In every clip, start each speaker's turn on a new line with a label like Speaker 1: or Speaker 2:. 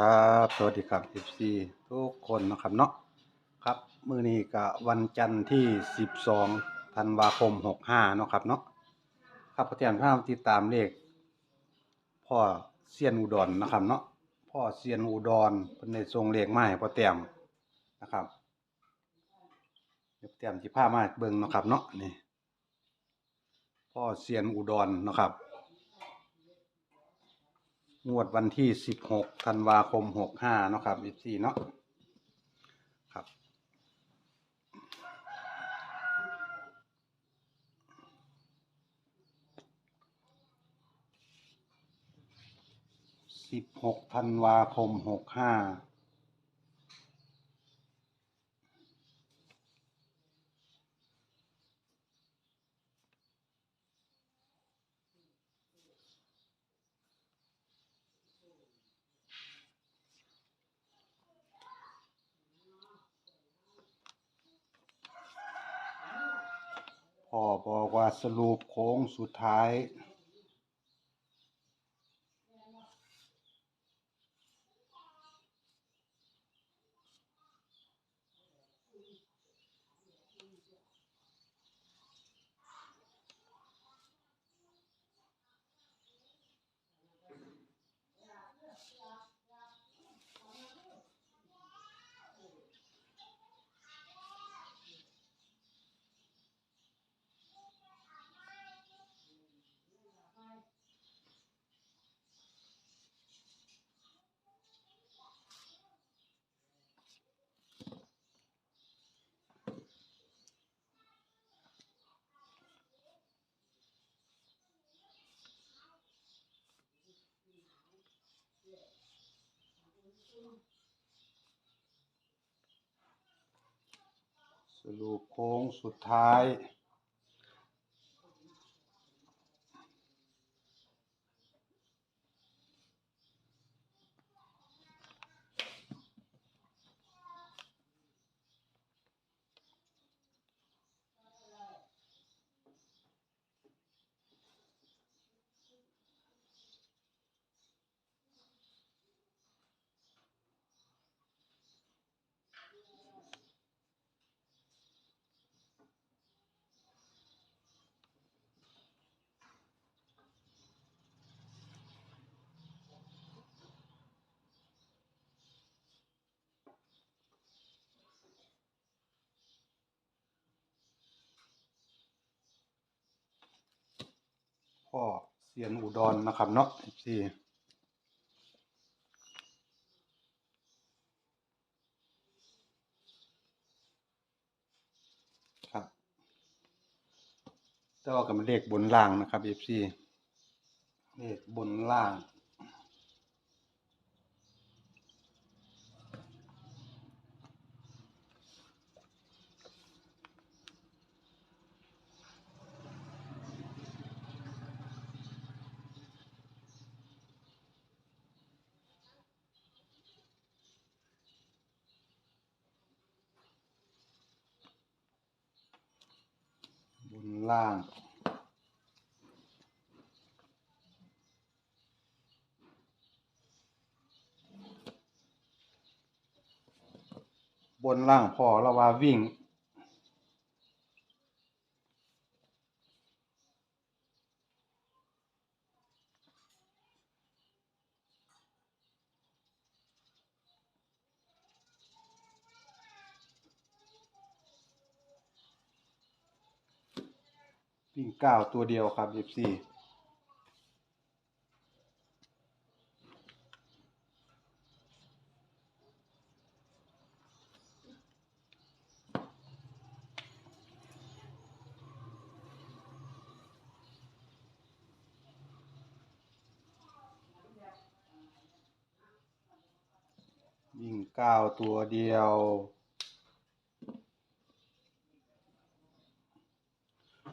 Speaker 1: ครับสวัสดีครับ FC ทุกคนนะครับเนาะครับมื้อนี้ก็วันจันทร์ที่ 12ธันวาคม 65เนาะครับเนาะครับประเทศพาติดตามเลขพ่อเซียนอุดรนนะครับเนาะพ่อเซียนอุดรเพิ่นได้ส่งเลขมาให้พ่อแต้มนะครับเดี๋ยวพ่อแต้มสิพามาเบิ่งนะครับเนาะนี่พ่อเซียนอุดรเนะครับ งวดวันที่16ธันวาคม65เนาะครับอีกสี่เนาะครับ16ธันวาคม65 พ่อบอกว่าสรุปโค้งสุดท้าย สรุปโค้งสุดท้าย พ่อเซียนอุดรนะครับเนาะ FC ครับแต่ว่ากับเลขบนล่างนะครับ FC เลขบนล่าง ล่าง บนล่างพอแล้วว่าวิ่ง วิ่งเก้าตัวเดียวครับ FC วิ่งเก้าตัวเดียว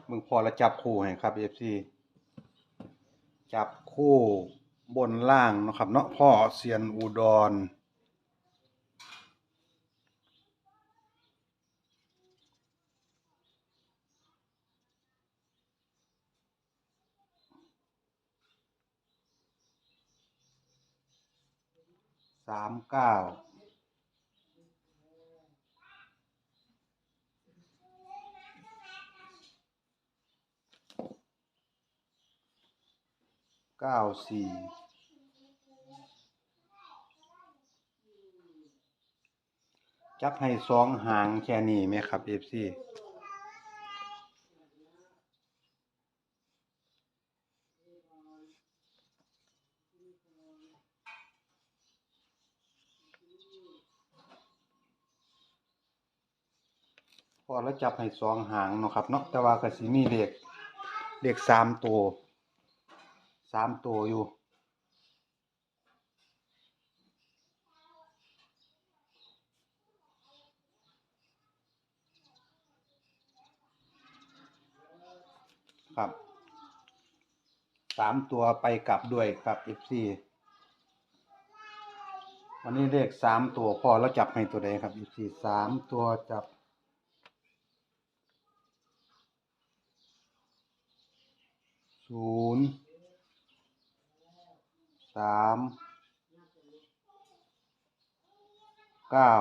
Speaker 1: มึงพอแล้วจับคู่ให้ครับ FC จับคู่บนล่างนะครับ เนาะพ่อเซียนอุดรสามเก้า เก้าสี่จับให้สองหางแค่นี้ไหมครับเอฟซีพอแล้วจับให้สองหางเนาะครับเนาะแต่ว่าก็สิมีเลขเลขสามตัว สามตัวอยู่ครับสามตัวไปกลับด้วยครับ FC วันนี้เลขสามตัวพอแล้วจับให้ตัวใดครับ FC สามตัวจับ ศูนย์ สามเก้า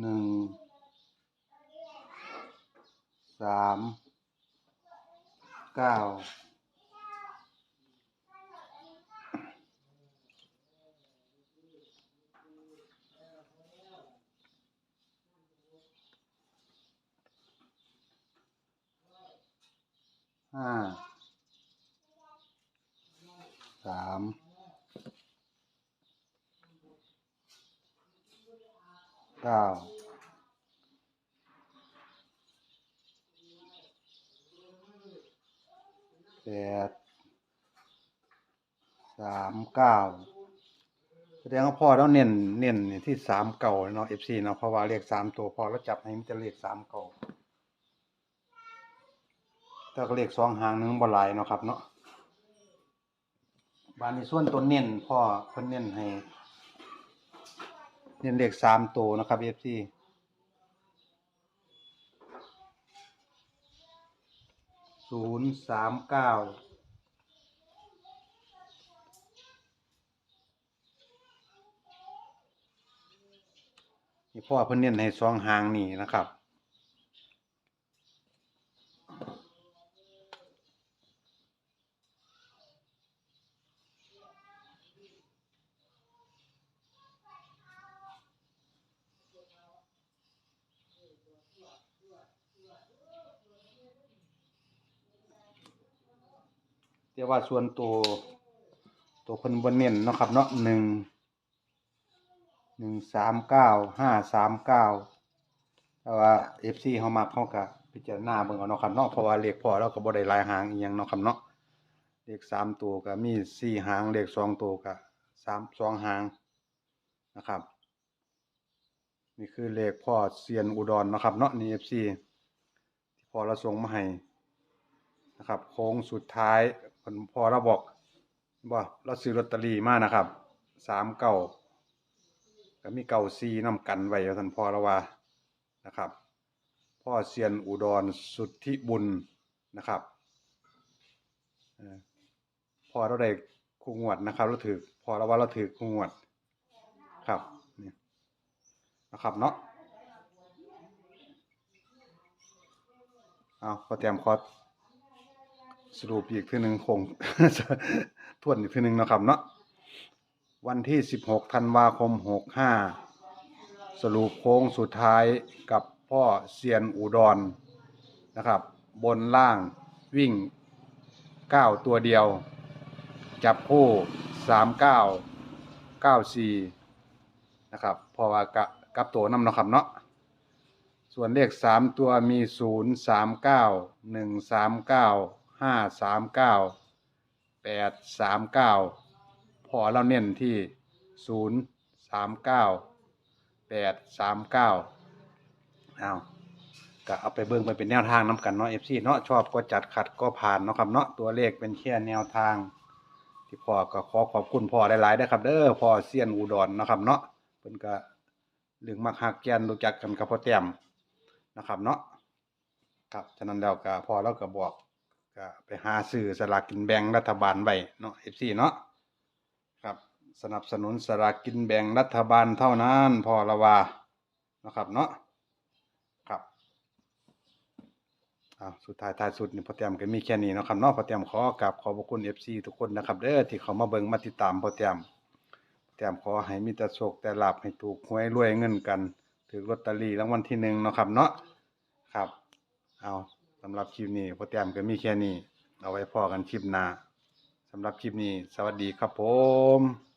Speaker 1: หนึ่งสามเก้า ห้าสามเก้าแปดสามเก้าแสดงว่าพ่อแล้วเน้นเน้นที่สามเก่าเนาะเอฟซีเนาะเพราะว่าเลขสามตัวพอแล้วจับให้มันจะเลขสามเก่า แต่ก็เลขสองหางหนึงบ่หลายเนาะครับเนาะบานในส่วนตัวเน้นพ่อเพิ่นเน้นให้ เน้นเลขสามตัวนะครับเอฟซีศูนย์สามเก้านี่พ่อเพิ่นเน้นให้สองหางนี่นะครับ แต่ว่าส่วนตัวตัวเพิ่นบ่เน้นเนาะครับเนาะหนึ่งหนึ่งสามเก้าห้าสามเก้าแต่ว่า FC เฮามักเฮาก็พิจารณาเบิ่งเอาเนาะครับเนาะเพราะว่าเลขพอเราก็บ่ได้หลายหางอีหยังเนาะครับเนาะเลขสามตัวก็มีสี่หางเลขสองตัวก็สามสองหางนะครับ นี่คือเลขพ่อเซียนอุดรเนาะครับเนาะนี่ FC ที่พอเราส่งมาให้นะครับโค้งสุดท้าย ผลพอเราบอกบ่เราซื้อลอตเตอรี่มานะครับสามเก้าก็มีเก้าซีน้ำกันไว้ท่านพ่อเราว่านะครับ พ่อเซียนอุดรสุทธิบุญนะครับพ่อพอเราได้คู่งวดนะครับ เราถือพอเราว่าเราถือคู่งวดครับนี่นะครับเนาะเอาพอเตรียมคอร์ส สรุปอีกทีหนึ่งคง ทวนอีกทีหนึ่งนะครับเนาะวันที่ 16 ธันวาคม 65 สรุปโค้งสุดท้ายกับพ่อเซียนอุดรนะครับ บนล่างวิ่ง 9 ตัวเดียว จับคู่ 39 94 นะครับพราะว่ากะกับตัวนำนะครับเนาะส่วนเลขสามตัวมีศูนย์สามเก้า ห้าสามเก้าแปดสามเก้าพอเราเน้นที่ศูนย์สามเก้าแปดสามเก้าเอาก็เอาไปเบิ่งไปเป็นแนวทางน้ำกันเนาะเอฟซีเนาะชอบก็จัดขัดก็ผ่านเนาะครับเนาะตัวเลขเป็นแค่แนวทาง ที่พ่อก็ขอขอบคุณพ่อหลายๆนะครับเด้อพ่อเซียนอุดรเนาะครับเนาะเพิ่นก็เรื่องมักฮักแกนรู้จักกันกับพ่อแต้มนะครับเนาะครับฉะนั้นแล้วก็พอเราก็บอก ก็ไปหาซื้อสลากกินแบ่งรัฐบาลไว้เนาะ FC เนาะครับสนับสนุนสลากกินแบ่งรัฐบาลเท่านั้นพอละว่านะครับเนาะครับอ้าวสุดท้ายท้ายสุดนี่พอเตรียมก็มีแค่นี้นะครับเนาะพอเตรียมขอกราบขอบพระคุณ FC ทุกคนนะครับเด้อที่เขามาเบิ่งมาติดตามพอเตรียมเตรียมขอให้มีแต่โชคแต่ลาภให้ถูกหวยรวยเงินกันถือลอตเตอรี่รางวัลที่หนึ่งนะครับเนาะครับเอา สำหรับคลิปนี้พ่อเตรียมก็มีแค่นี้ เอาไว้พอกันคลิปหน้าสำหรับคลิปนี้ สวัสดีครับผม